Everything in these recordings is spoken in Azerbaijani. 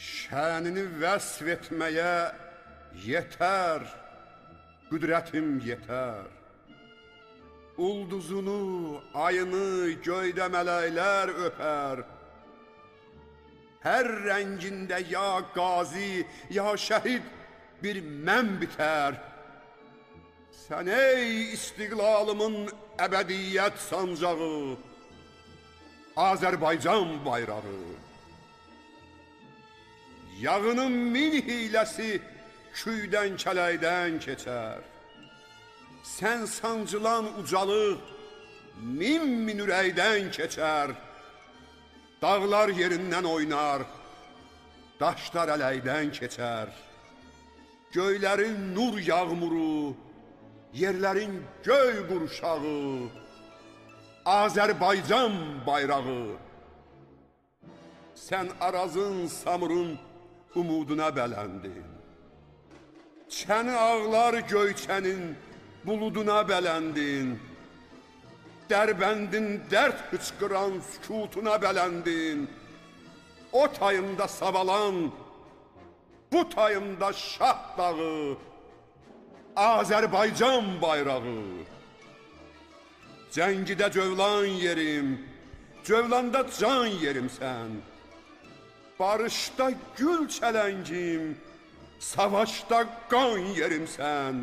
Şənini vəsf etməyə yetər, qüdrətim yetər. Ulduzunu, ayını göydə mələklər öpər. Hər rəngində ya qazi, ya şəhid bir mən bitər. Sən ey istiqlalımın əbədiyyət sancağı, Azərbaycan bayrağı. Yağının min hiləsi kүйdən kələkdən keçər. Sən sancılan ucalıq min min ürəkdən keçər. Dağlar yerindən oynar, daşlar ələkdən keçər. Göylərin nur yağmuru, yerlərin göy qurşağı, Azərbaycan bayrağı. Sən Arazın, Samurun umuduna bələndin. Çəni ağlar Göyçənin buluduna bələndin. Dərbəndin dərd hıçqıran sükutuna bələndin. O tayımda Savalan, bu tayımda Şah dağı, Azərbaycan bayrağı. Cəngidə cövlan yerim, cövlanda can yerimsən. Barışda gül çələngim, savaşda qan yerimsən.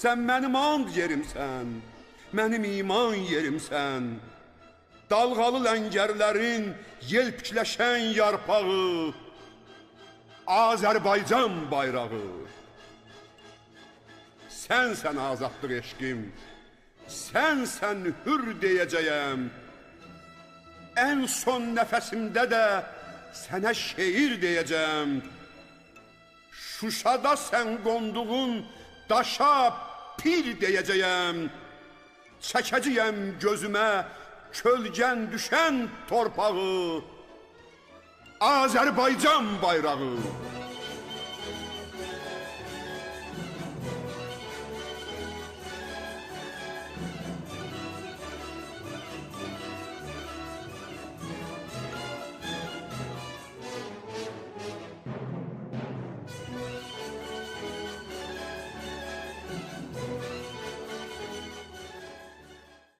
Sən mənim and yerimsən, mənim iman yerimsən. Dalğalı ləngərlərin yelpikləşən yarpağı, Azərbaycan bayrağı. Sənsən azadlıq eşqim, sənsən hür deyəcəyəm. Ən son nəfəsimdə də sənə şeir deyəcəm. Şuşada sən qonduğun daşa pir deyəcəyəm. Çəkəcəyəm gözümə kölgən düşən torpağı. Azərbaycan bayrağı.